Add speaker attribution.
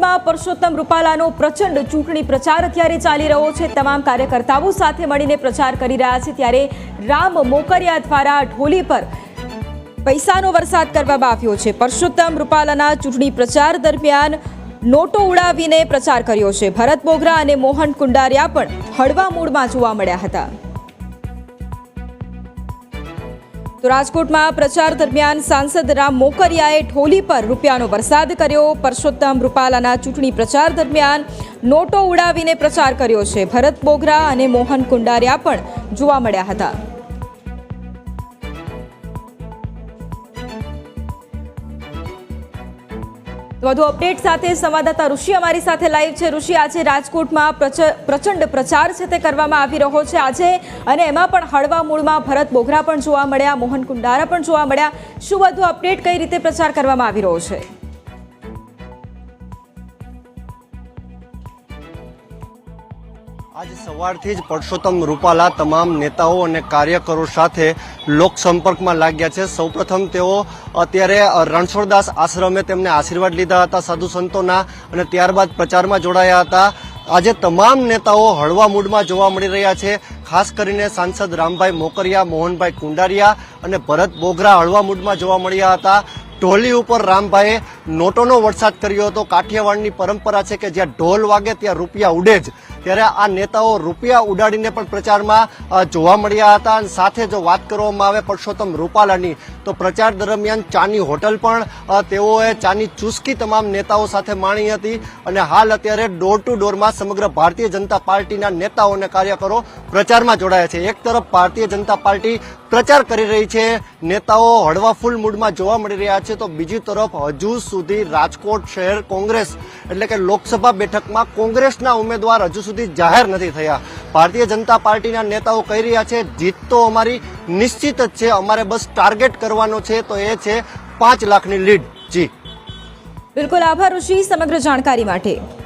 Speaker 1: રાજકોટમાં પરસોત્તમ રૂપાલાનો પ્રચંડ ચૂંટણી પ્રચાર અત્યારે ચાલી રહ્યો છે. તમામ કાર્યકર્તાઓ સાથે મળીને પ્રચાર કરી રહ્યા છે. ત્યારે રામ મોકરિયા દ્વારા ઢોલી પર પૈસાનો વરસાદ કરવામાં આવ્યો છે. પરસોત્તમ રૂપાલાના ચૂંટણી પ્રચાર દરમિયાન નોટો ઉડાવીને પ્રચાર કર્યો છે. ભરત બોગરા અને મોહન કુંડારિયા પણ હળવા મૂડમાં જોવા મળ્યા હતા. તો રાજકોટમાં પ્રચાર દરમિયાન સાંસદ રામ મોકરિયાએ ઠોલી પર રૂપિયાનો વરસાદ કર્યો. પરસોત્તમ રૂપાલાના ચૂંટણી પ્રચાર દરમિયાન નોટો ઉડાવીને પ્રચાર કર્યો છે. ભરત બોગરા અને મોહન કુંડારિયા પણ જોવા મળ્યા હતા. વધુ અપડેટ સાથે સંવાદદાતા ઋષિ અમારી સાથે લાઈવ છે. ઋષિ, આજે રાજકોટમાં પ્રચ- પ્રચંડ પ્રચાર છે તે કરવામાં આવી રહ્યો છે. આજે અને એમાં પણ હળવા મૂળમાં ભરત બોઘરા પણ જોવા મળ્યા, મોહન કુંડારા પણ જોવા મળ્યા. શું વધુ અપડેટ, કઈ રીતે પ્રચાર કરવામાં આવી રહ્યો છે?
Speaker 2: આજ સવારથી જ પરસોત્તમ રૂપાલા તમામ નેતાઓ અને કાર્યકરો સાથે લોક સંપર્કમાં લાગ્યા છે. સૌપ્રથમ તેઓ અત્યારે રણછોડદાસ આશ્રમે તેમને આશીર્વાદ લીધા હતા સાધુ સંતોના અને ત્યારબાદ પ્રચારમાં જોડાયા હતા. આજે તમામ નેતાઓ હળવા મૂડમાં જોવા મળી રહ્યા છે. ખાસ કરીને સાંસદ રામભાઈ મોકરિયા, મોહનભાઈ કુંડારિયા અને ભરત બોગરા હળવા મૂડમાં જોવા મળ્યા હતા. ઢોલી ઉપર રામભાઈએ નોટોનો વરસાદ કર્યો હતો. કાઠિયાવાડની પરંપરા છે કે જ્યાં ઢોલ વાગે ત્યાં રૂપિયા ઉડે જ. ત્યારે આ નેતાઓ રૂપિયા ઉડાડીને પણ પ્રચારમાં જોવા મળ્યા હતા અને સાથે જો વાત કરવામાં આવે પરસોત્તમ રૂપાલાની, તો પ્રચાર દરમિયાન ચાની હોટલ પણ તેઓએ ચાની ચુસ્કી તમામ નેતાઓ સાથે માણી હતી અને હાલ અત્યારે ડોર ટુ ડોરમાં સમગ્ર ભારતીય જનતા પાર્ટીના નેતાઓ અને કાર્યકરો પ્રચારમાં જોડાયા છે. એક તરફ ભારતીય જનતા પાર્ટી પ્રચાર કરી રહી છે, નેતાઓ હળવા ફૂલ મૂડમાં જોવા મળી રહ્યા છે, તો બીજી તરફ હજુ સુધી રાજકોટ શહેર કોંગ્રેસ, એટલે કે લોકસભા બેઠકમાં કોંગ્રેસના ઉમેદવાર હજુ સુધી જાહેર નથી થયા. ભારતીય જનતા પાર્ટીના નેતાઓ કહી રહ્યા છે, જીત તો અમારી નિશ્ચિત જ છે. અમારે બસ ટાર્ગેટ કરવાનો છે તો એ છે પાંચ લાખની લીડ. જી.
Speaker 1: બિલકુલ આભાર ઋષિ સમગ્ર જાણકારી માટે.